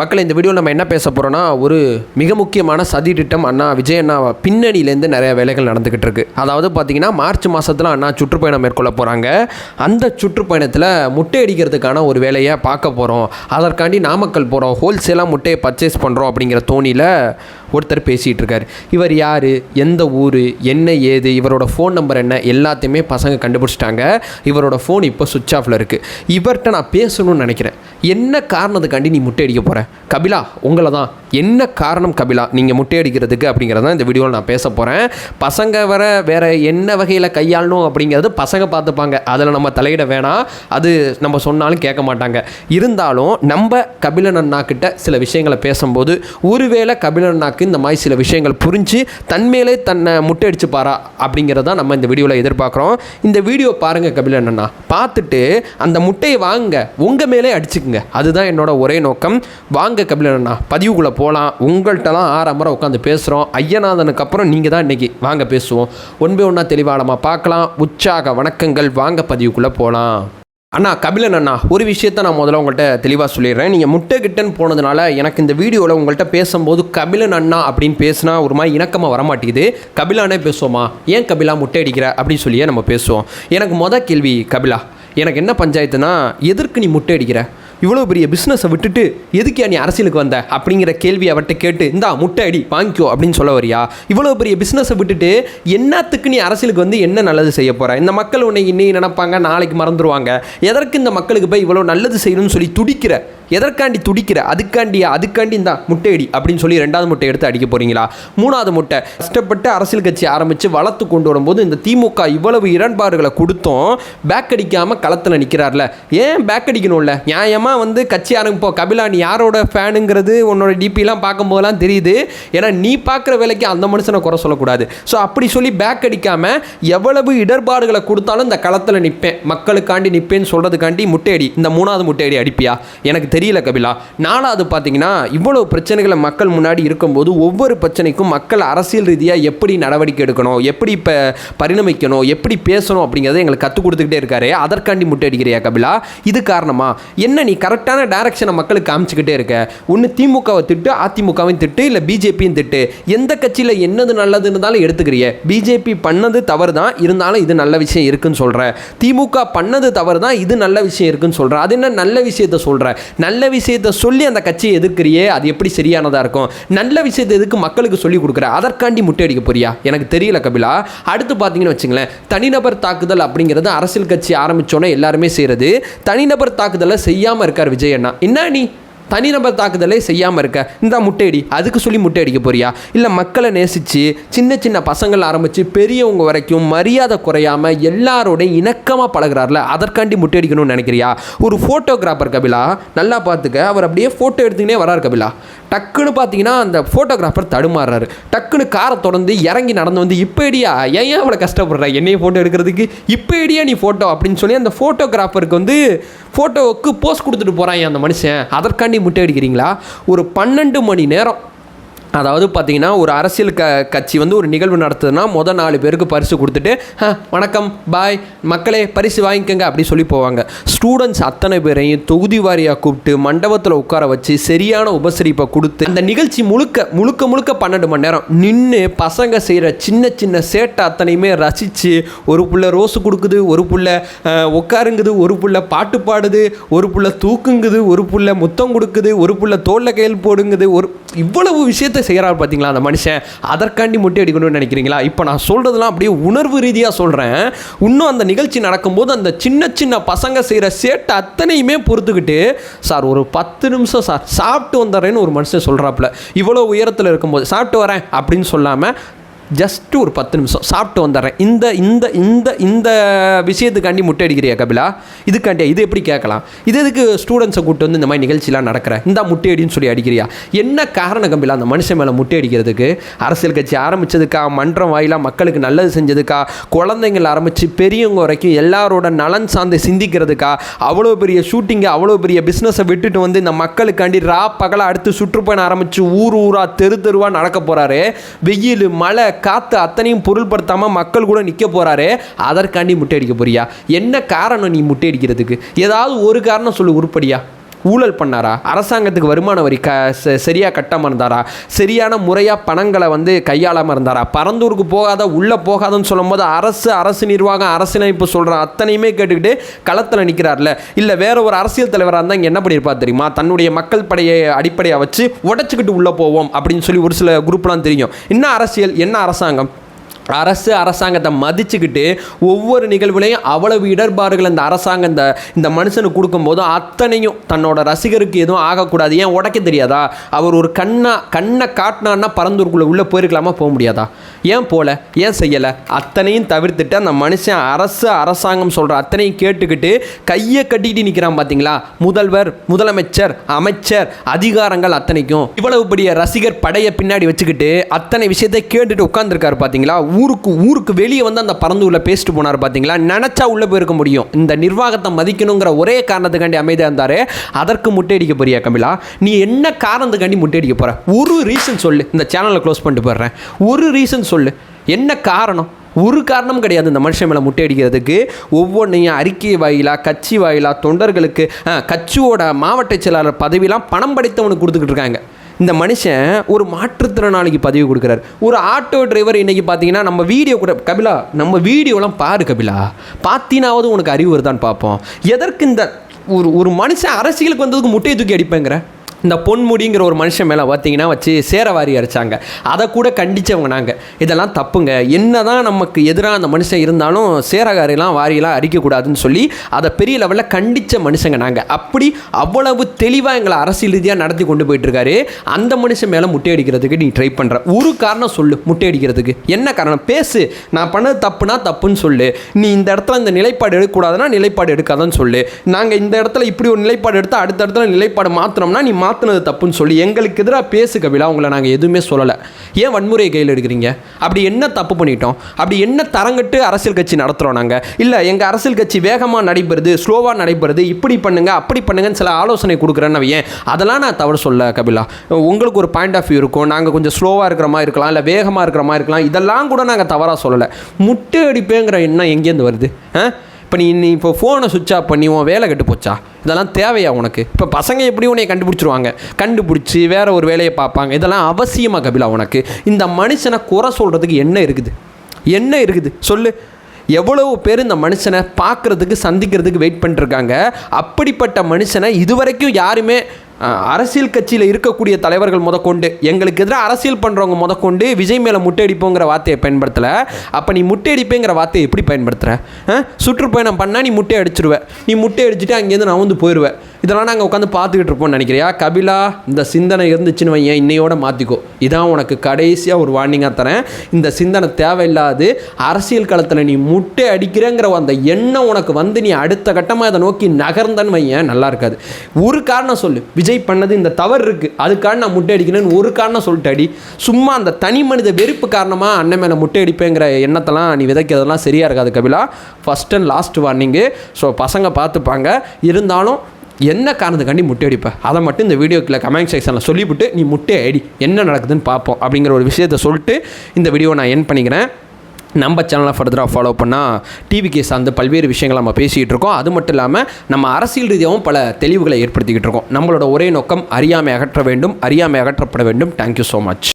மக்கள் இந்த வீடியோவில் நம்ம என்ன பேச போகிறோம்னா ஒரு மிக முக்கியமான சதி திட்டம் அண்ணா விஜய் அண்ணா பின்னணியிலேருந்து நிறைய வேலைகள் நடந்துக்கிட்டு இருக்கு. அதாவது பார்த்தீங்கன்னா மார்ச் மாதத்தில் அண்ணா சுற்றுப்பயணம் மேற்கொள்ள போகிறாங்க அந்த சுற்றுப்பயணத்தில் முட்டை அடிக்கிறதுக்கான ஒரு வேலையை பார்க்க போகிறோம் அதற்காண்டி நாமக்கல் போகிறோம் ஹோல்சேலாக முட்டையை பர்ச்சேஸ் பண்ணுறோம் அப்படிங்கிற தோணியில் ஒருத்தர் பேசிகிட்டு இருக்கார் இவர் யார்? எந்த ஊர்? என்ன ஏது? இவரோட ஃபோன் நம்பர் என்ன? எல்லாத்தையுமே பசங்க கண்டுபிடிச்சிட்டாங்க. இவரோட ஃபோன் இப்போ சுவிட்ச் ஆஃபில் இருக்குது இவர்கிட்ட நான் பேசணும்னு நினைக்கிறேன். என்ன காரணத்துக்காண்டி நீ முட்டை அடிக்க போகிற கபிலா உங்களை தான் என்ன காரணம் கபிலா? நீங்கள் முட்டை அடிக்கிறதுக்கு அப்படிங்கிறத இந்த வீடியோவில் நான் பேச போகிறேன் பசங்க வர வேறு என்ன வகையில் கையாளணும் அப்படிங்கிறது பசங்க பார்த்துப்பாங்க. அதில் நம்ம தலையிட வேணாம். அது நம்ம சொன்னாலும் கேட்க மாட்டாங்க. இருந்தாலும் நம்ம கபிலன் அண்ணா கிட்ட சில விஷயங்களை பேசும்போது ஒருவேளை கபிலன் அண்ணாக்கு இந்த மாதிரி சில விஷயங்கள் புரிஞ்சு தன்மேலே தன்னை முட்டையடிச்சு பாரா அப்படிங்கிறத நம்ம இந்த வீடியோவில் எதிர்பார்க்குறோம். இந்த வீடியோ பாருங்கள் கபில் அண்ணா. பார்த்துட்டு அந்த முட்டையை வாங்க உங்கள் மேலே அடிச்சுக்குங்க. அதுதான் என்னோட ஒரே நோக்கம். வாங்க கபில அண்ணா பதிவுக்குள்ளே போகலாம் உங்கள்கிட்டலாம் ஆறாம் முறை உட்காந்து பேசுகிறோம் ஐயநாதனுக்கு அப்புறம் நீங்கள் தான் இன்றைக்கி வாங்க பேசுவோம். ஒன்பே ஒன்றா தெளிவாளமாக பார்க்கலாம். உற்சாக வணக்கங்கள். வாங்க பதிவுக்குள்ளே போகலாம் அண்ணா கபிலன் அண்ணா ஒரு விஷயத்த நான் முதல்ல உங்கள்கிட்ட தெளிவாக சொல்லிடுறேன். நீங்கள் முட்டை கிட்டன்னு போனதுனால எனக்கு இந்த வீடியோவில் உங்கள்கிட்ட பேசும்போது கபிலன் அண்ணா அப்படின்னு பேசினா ஒரு மாதிரி இணக்கமாக வரமாட்டேங்குது. கபிலானே பேசுவோமா? ஏன் கபிலா முட்டை அடிக்கிற அப்படின்னு சொல்லியே நம்ம பேசுவோம். எனக்கு மொதல் கேள்வி கபிலா எனக்கு என்ன பஞ்சாயத்துனா எதற்கு நீ முட்டை அடிக்கிற? இவ்வளோ பெரிய பிஸ்னஸை விட்டுட்டு எதுக்கியா நீ அரசியலுக்கு வந்த? அப்படிங்கிற கேள்வி அவர்கிட்ட கேட்டு இந்தா முட்டை அடி வாங்கிக்கோ அப்படின்னு சொல்ல வரியா? இவ்வளோ பெரிய பிஸ்னஸை விட்டுட்டு என்னத்துக்கு நீ அரசியலுக்கு வந்து என்ன நல்லது செய்ய போகிற இந்த மக்கள் உன்னை இன்னைக்கு நினைப்பாங்க நாளைக்கு மறந்துடுவாங்க எதற்கு இந்த மக்களுக்கு போய் இவ்வளோ நல்லது செய்யணும்னு சொல்லி துடிக்கிற எதற்காண்டி துடிக்கிற? அதுக்காண்டியா அதுக்காண்டி இந்த முட்டையடி அப்படின்னு சொல்லி ரெண்டாவது முட்டை எடுத்து அடிக்க போறீங்களா? மூணாவது முட்டை. கஷ்டப்பட்டு அரசியல் கட்சி ஆரம்பித்து வளர்த்து கொண்டு வரும்போது இந்த திமுக இவ்வளவு இடர்பாடுகளை கொடுத்தும் பேக் அடிக்காமல் களத்தில் நிற்கிறார்ல ஏன் பேக் அடிக்கணும்ல நியாயமாக வந்து கட்சி ஆரம்பிப்போம் கபிலா நீ யாரோட ஃபேனுங்கிறது உன்னோட டிபிலாம் பார்க்கும்போதெல்லாம் தெரியுது. ஏன்னா நீ பார்க்குற வேலைக்கு அந்த மனுஷனை குறை சொல்லக்கூடாது. ஸோ அப்படி சொல்லி பேக் அடிக்காமல் எவ்வளவு இடர்பாடுகளை கொடுத்தாலும் இந்த களத்தில் நிற்பேன் மக்களுக்காண்டி நிற்பேன்னு சொல்கிறதுக்காண்டி முட்டையடி இந்த மூணாவது முட்டையடி அடிப்பியா? எனக்கு தெரியல கபிலா. நாலாவது பார்த்தீங்கன்னா இவ்வளோ பிரச்சனைகளை மக்கள் முன்னாடி இருக்கும்போது ஒவ்வொரு பிரச்சனைக்கும் மக்கள் அரசியல் ரீதியாக எப்படி நடவடிக்கை எடுக்கணும் எப்படி இப்போ பரிணமிக்கணும் எப்படி பேசணும் அப்படிங்கிறத எங்களுக்கு கற்றுக் கொடுத்துக்கிட்டே இருக்காரு. அதற்காண்டி முட்டை அடிக்கிறியா கபிலா? இது காரணமா? என்ன நீ கரெக்டான டைரக்ஷனை மக்களுக்கு காமிச்சிக்கிட்டே இருக்க? ஒன்று திமுகவை திட்டு அதிமுகவையும் திட்டு இல்லை பிஜேபியும் திட்டு. எந்த கட்சியில் என்னது நல்லதுன்னு இருந்தாலும் எடுத்துக்கிறிய? பிஜேபி பண்ணது தவறு தான் இருந்தாலும் இது நல்ல விஷயம் இருக்குன்னு சொல்கிற திமுக பண்ணது தவறு தான் இது நல்ல விஷயம் இருக்குன்னு சொல்கிற அது என்ன நல்ல விஷயத்த சொல்கிற நல்ல நல்ல விஷயத்தை சொல்லி அந்த கட்சியை எதிர்க்கிறியே அது எப்படி சரியானதாக இருக்கும்? நல்ல விஷயத்தை எதுக்கு மக்களுக்கு சொல்லி கொடுக்குற? அதற்காண்டி முட்டை அடிக்க போறியா? எனக்கு தெரியல கபிலா. அடுத்து பார்த்தீங்கன்னு வச்சுங்களேன் தனிநபர் தாக்குதல் அப்படிங்கிறது அரசியல் கட்சி ஆரம்பித்தோன்னே எல்லாருமே செய்கிறது தனிநபர் தாக்குதலை செய்யாமல் இருக்கார் விஜய் அண்ணா. என்ன நீ? தனிநபர் தாக்குதலை செய்யாமல் இருக்க இந்த முட்டையடி அதுக்கு சொல்லி முட்டை அடிக்க போறியா? இல்லை மக்களை நேசித்து சின்ன சின்ன பசங்கள் ஆரம்பித்து பெரியவங்க வரைக்கும் மரியாதை குறையாமல் எல்லாரோடையும் இணக்கமாக பழகுறாருல அதற்காண்டி முட்டை அடிக்கணும்னு நினைக்கிறியா? ஒரு ஃபோட்டோகிராஃபர் கபிலா நல்லா பார்த்துக்க அவர் அப்படியே ஃபோட்டோ எடுத்துக்கினே வரார் கபிலா. டக்குன்னு பார்த்தீங்கன்னா அந்த ஃபோட்டோகிராஃபர் தடுமாறுறாரு. டக்குன்னு காரை தொடர்ந்து இறங்கி நடந்து வந்து இப்போ இடியா ஏன் ஏன் அவளை கஷ்டப்படுற? என்னைய ஃபோட்டோ எடுக்கிறதுக்கு? இப்போ இடியா நீ ஃபோட்டோ அப்படின்னு சொல்லி அந்த ஃபோட்டோகிராஃபருக்கு வந்து ஃபோட்டோவுக்கு போஸ்ட் கொடுத்துட்டு போகிறான் அந்த மனுஷன்? அதற்காண்டி முட்டை அடிக்கிறீங்களா? ஒரு பன்னெண்டு மணி நேரம் அதாவது பார்த்தீங்கன்னா ஒரு அரசியல் க கட்சி வந்து ஒரு நிகழ்வு நடத்துதுன்னா மொதல் நாலு பேருக்கு பரிசு கொடுத்துட்டு வணக்கம் பாய் மக்களே பரிசு வாங்கிக்கோங்க அப்படி சொல்லி போவாங்க. ஸ்டூடெண்ட்ஸ் அத்தனை பேரையும் தொகுதி வாரியாக கூப்பிட்டு மண்டபத்தில் உட்கார வச்சு சரியான உபசரிப்பை கொடுத்து அந்த நிகழ்ச்சி முழுக்க முழுக்க முழுக்க பன்னெண்டு மணி நேரம் நின்று பசங்க செய்கிற சின்ன சின்ன சேட்டை அத்தனையுமே ரசித்து ஒரு புள்ள ரோஸு கொடுக்குது ஒரு புள்ள உட்காருங்குது ஒரு புள்ள பாட்டு பாடுது ஒரு புள்ள தூக்குங்குது ஒரு புள்ள முத்தம் கொடுக்குது ஒரு புள்ள தோளில் கையில் போடுங்குது ஒரு இவ்வளவு விஷயத்தை செய்கிறார் பார்த்தீங்களா அந்த மனுஷன்? அதற்காண்டி முட்டை அடிக்கணும்னு நினைக்கிறீங்களா? இப்போ நான் சொல்கிறதுலாம் அப்படியே உணர்வு ரீதியாக சொல்கிறேன் இன்னும் அந்த நிகழ்ச்சி நடக்கும்போது அந்த சின்ன சின்ன பசங்க செய்கிற சேட்டை அத்தனையுமே பொறுத்துக்கிட்டு சார் ஒரு பத்து நிமிஷம் சார் சாப்பிட்டு வந்துடுறேன்னு ஒரு மனுஷன் சொல்கிறாப்புல இவ்வளோ உயரத்தில் இருக்கும்போது சாப்பிட்டு வரேன் அப்படின்னு சொல்லாமல் ஜஸ்ட் ஒரு பத்து நிமிஷம். சாப்பிட்டு வந்துடுறேன். இந்த இந்த இந்த இந்த விஷயத்துக்காண்டி முட்டை அடிக்கிறியா கபிலா? இதுக்காண்டியா இது எப்படி கேட்கலாம்? இது எதுக்கு ஸ்டூடெண்ட்ஸை கூப்பிட்டு வந்து இந்த மாதிரி நிகழ்ச்சிலாம் நடக்கிற? இந்த முட்டை அடின்னு சொல்லி அடிக்கிறியா? என்ன காரணம் கபிலா அந்த மனுஷன் மேலே முட்டை அடிக்கிறதுக்கு அரசியல் கட்சி ஆரம்பிச்சதுக்கா? மன்றம் வாயிலாக மக்களுக்கு நல்லது செஞ்சதுக்கா? குழந்தைங்கள் ஆரம்பித்து பெரியவங்க வரைக்கும் எல்லாரோட நலன் சார்ந்து சிந்திக்கிறதுக்கா? அவ்வளோ பெரிய ஷூட்டிங்கை அவ்வளோ பெரிய பிஸ்னஸை விட்டுட்டு வந்து இந்த மக்களுக்காண்டி ரா பகலாக அடுத்து சுற்றுப்பயணம் ஆரம்பித்து ஊர் ஊராக தெரு தெருவாக நடக்க போகிறாரு வெயில் மழை காற்று அத்தனையும் பொருள்படுத்தாமல் மக்கள் கூட நிற்க போகிறாரு அதற்காண்டி முட்டை அடிக்க போறியா? என்ன காரணம் நீ முட்டை அடிக்கிறதுக்கு? ஏதாவது ஒரு காரணம் சொல்லு உருப்படியா? ஊழல் பண்ணாரா? அரசாங்கத்துக்கு வருமான வரி க ச- கட்டாமல் இருந்தாரா? சரியான முறையாக பணங்களை வந்து கையாளாமல் இருந்தாரா? பரந்தூருக்கு போகாத உள்ளே போகாதன்னு சொல்லும்போது அரசு அரசு நிர்வாகம் அரசியலமைப்பு சொல்கிற அத்தனையுமே கேட்டுக்கிட்டு களத்தில் நிற்கிறார்ல இல்லை வேற ஒரு அரசியல் தலைவராக இருந்தால் இங்கே என்ன பண்ணியிருப்பா தெரியுமா? தன்னுடைய மக்கள் படையை அடிப்படையாக வச்சு உடச்சிக்கிட்டு உள்ளே போவோம் அப்படின்னு சொல்லி ஒரு சில குரூப்லாம் தெரியும். என்ன அரசியல்? என்ன அரசாங்கம்? அரசு அரசாங்கத்தை மதிச்சுக்கிட்டு ஒவ்வொரு நிகழ்வுலையும் அவ்வளவு இடர்பாடுகள் அந்த அரசாங்கம் இந்த இந்த மனுஷனுக்கு கொடுக்கும்போது அத்தனையும் தன்னோட ரசிகருக்கு எதுவும் ஆகக்கூடாது. ஏன் உடைக்க தெரியாதா? அவர் ஒரு கண்ணா கண்ணை காட்டினான்னா பரந்தூருக்குள்ளே உள்ளே போயிருக்கலாமா? போக முடியாதா? ஏன் போல? ஏன் செய்யலை? அத்தனையும் தவிர்த்துட்டு அந்த மனுஷன் அரசு அரசாங்கம் சொல்கிற அத்தனையும் கேட்டுக்கிட்டு கையை கட்டிட்டு நிற்கிறான் பார்த்தீங்களா முதல்வர் முதலமைச்சர் அமைச்சர் அதிகாரங்கள் அத்தனைக்கும். இவ்வளவு பெரிய ரசிகர் படையை பின்னாடி வச்சுக்கிட்டு அத்தனை விஷயத்தை கேட்டுட்டு உட்காந்துருக்காரு பார்த்தீங்களா ஊருக்கு ஊருக்கு வெளியே வந்து அந்த பறந்து பேசிட்டு போனார் பார்த்தீங்களா நினச்சா உள்ளே போயிருக்க முடியும். இந்த நிர்வாகத்தை மதிக்கணுங்கிற ஒரே காரணத்துக்காண்டி அமைதியாக இருந்தார். அதற்கு முட்டையடிக்க போறியா கபிலா? நீ என்ன காரணத்துக்காண்டி முட்டையடிக்க போகிற ஒரு ரீசன் சொல்லு. இந்த சேனலை க்ளோஸ் பண்ணிட்டு போயிடுறேன். ஒரு ரீசன் சொல்லு. என்ன காரணம்? ஒரு காரணம் கிடையாது இந்த மனுஷன் மேலே முட்டையடிக்கிறதுக்கு ஒவ்வொன்றையும் அறிக்கை வாயிலா கட்சி வாயிலா தொண்டர்களுக்கு கட்சியோட மாவட்ட செயலாளர் பதவியெலாம் பணம் படைத்தவனுக்கு கொடுத்துக்கிட்டு இருக்காங்க. இந்த மனுஷன் ஒரு மாற்றுத்திறனாளிக்கு பதவி கொடுக்குறாரு. ஒரு ஆட்டோ டிரைவர் இன்னைக்கு பார்த்தீங்கன்னா நம்ம வீடியோ கூட கபிலா நம்ம வீடியோலாம் பாரு கபிலா. பார்த்தீனாவது உனக்கு அறிவு வருதான்னு பார்ப்போம். எதற்கு இந்த ஒரு ஒரு மனுஷன் அரசியலுக்கு வந்ததுக்கு முட்டையை தூக்கி அடிப்பேங்கிற? இந்த பொன்முடிங்கிற ஒரு மனுஷன் மேலே பார்த்தீங்கன்னா வச்சு சேரவாரி அரைச்சாங்க அதை கூட கண்டிச்சவங்க நாங்கள் இதெல்லாம் தப்புங்க. என்ன தான் நமக்கு எதிராக அந்த மனுஷன் இருந்தாலும் சேரகாரிலாம் வாரியெல்லாம் அரிக்கக்கூடாதுன்னு சொல்லி அதை பெரிய லெவலில் கண்டித்த மனுஷங்க நாங்கள் அப்படி அவ்வளவு தெளிவாக எங்களை அரசியல் ரீதியாக நடத்தி கொண்டு போயிட்டுருக்காரு. அந்த மனுஷன் மேலே முட்டையடிக்கிறதுக்கு நீ ட்ரை பண்ணுற ஒரு காரணம் சொல்லு முட்டையடிக்கிறதுக்கு. என்ன காரணம்? பேசு. நான் பண்ணது தப்புனா தப்புன்னு சொல்லு. நீ இந்த இடத்துல இந்த நிலைப்பாடு எடுக்கக்கூடாதுன்னா நிலைப்பாடு எடுக்காதன்னு சொல்லு. நாங்கள் இந்த இடத்துல இப்படி ஒரு நிலைப்பாடு எடுத்தால் அடுத்த இடத்துல நிலைப்பாடு மாற்றினோம்னா நீ மா மாற்றினது தப்புன்னு சொல்லி எங்களுக்கு எதிராக பேசு கபிலா உங்களை நாங்கள் எதுவுமே சொல்லலை. ஏன் வன்முறையை கையில் எடுக்கிறீங்க? அப்படி என்ன தப்பு பண்ணிட்டோம்? அப்படி என்ன தரங்கட்டு அரசியல் கட்சி நடத்துகிறோம் நாங்கள் இல்லை எங்கள் அரசியல் கட்சி வேகமாக நடைபெறுது ஸ்லோவாக நடைபெறுது இப்படி பண்ணுங்கள் அப்படி பண்ணுங்கன்னு சில ஆலோசனை கொடுக்குறேன்னு ஏன் அதெல்லாம் நான் தவறு சொல்ல கபிலா. உங்களுக்கு ஒரு பாயிண்ட் ஆஃப் வியூ இருக்கும். நாங்கள் கொஞ்சம் ஸ்லோவாக இருக்கிற மாதிரி இருக்கலாம் இல்லை வேகமாக இருக்கிற மாதிரி இருக்கலாம். இதெல்லாம் கூட நாங்கள் தவறாக சொல்லலை. முட்டை அடிப்பேங்கிற எண்ணம் எங்கேருந்து வருது? ஆ? இப்போ நீ நீ இப்போ ஃபோனை சுவிட்ச் ஆஃப் பண்ணி உன் வேலை கெட்டு போச்சா? இதெல்லாம் தேவையா உனக்கு? இப்போ பசங்க எப்படி உன்னை கண்டுபிடிச்சிருவாங்க? கண்டுபிடிச்சி வேற ஒரு வேலையை பார்ப்பாங்க. இதெல்லாம் அவசியமாக கபிலா உனக்கு. இந்த மனுஷனை குறை சொல்கிறதுக்கு என்ன இருக்குது? என்ன இருக்குது? சொல்லு. எவ்வளவு பேர் இந்த மனுஷனை பார்க்குறதுக்கு சந்திக்கிறதுக்கு வெயிட் பண்ணிட்டுருக்காங்க அப்படிப்பட்ட மனுஷனை இதுவரைக்கும் யாருமே அரசியல் கட்சியில் இருக்கக்கூடிய தலைவர்கள் முதற்கொண்டு எங்களுக்கு எதிராக அரசியல் பண்ணுறவங்க முதற்கொண்டு விஜய் மேலே முட்டையடிப்போங்கிற வார்த்தையை பயன்படுத்தலை. அப்போ நீ முட்டையடிப்பேங்கிற வார்த்தையை எப்படி பயன்படுத்துகிற சுற்றுப்பயணம் பண்ணால் நீ முட்டை அடிச்சிருவ. நீ முட்டை அடிச்சுட்டு அங்கேருந்து நான் வந்து போயிடுவேன் இதெல்லாம் நாங்கள் உட்காந்து பார்த்துக்கிட்டு இருப்போம்னு நினைக்கிறியா? கபிலா இந்த சிந்தனை இருந்துச்சுன்னு வையன் இன்னையோட மாற்றிக்கோ இதான் உனக்கு கடைசியாக ஒரு வார்னிங்காக தரேன். இந்த சிந்தனை தேவையில்லாது அரசியல் களத்தில் நீ முட்டை அடிக்கிறேங்கிற அந்த எண்ணம் உனக்கு வந்து நீ அடுத்த கட்டமாக இதை நோக்கி நகர்ந்தன்னு வையன் நல்லா இருக்காது. ஒரு காரணம் சொல்லு. விஜய் பண்ணது இந்த தவறு இருக்குது அதுக்காக நான் முட்டை அடிக்கிறேன்னு ஒரு காரணம் சொல்லிட்டு அடி. சும்மா அந்த தனி மனித வெறுப்பு காரணமாக அண்ணன் மேலே முட்டை அடிப்பேங்கிற எண்ணத்தெல்லாம் நீ விதைக்கிறதெல்லாம் சரியாக இருக்காது Kapila. First and last warning so பசங்க பார்த்துப்பாங்க. இருந்தாலும் என்ன காரணத்துக்காண்டி முட்டை அடிப்ப? அதை மட்டும் இந்த வீடியோக்கில் கமெண்ட் செக்ஷனில் சொல்லிவிட்டு நீ முட்டை அடி என்ன நடக்குதுன்னு பார்ப்போம் அப்படிங்கிற ஒரு விஷயத்தை சொல்லிட்டு இந்த வீடியோ நான் என் பண்ணிக்கிறேன். நம்ம சேனலை ஃபர்தராக ஃபாலோ பண்ணால் டிவிக்கு சார்ந்து பல்வேறு விஷயங்களை நம்ம பேசிகிட்டு இருக்கோம். அது மட்டும் இல்லாமல் நம்ம அரசியல் ரீதியாகவும் பல தெளிவுகளை ஏற்படுத்திக்கிட்டு இருக்கோம். நம்மளோட ஒரே நோக்கம் அறியாமை அகற்ற வேண்டும். அறியாமை அகற்றப்பட வேண்டும். Thank you so much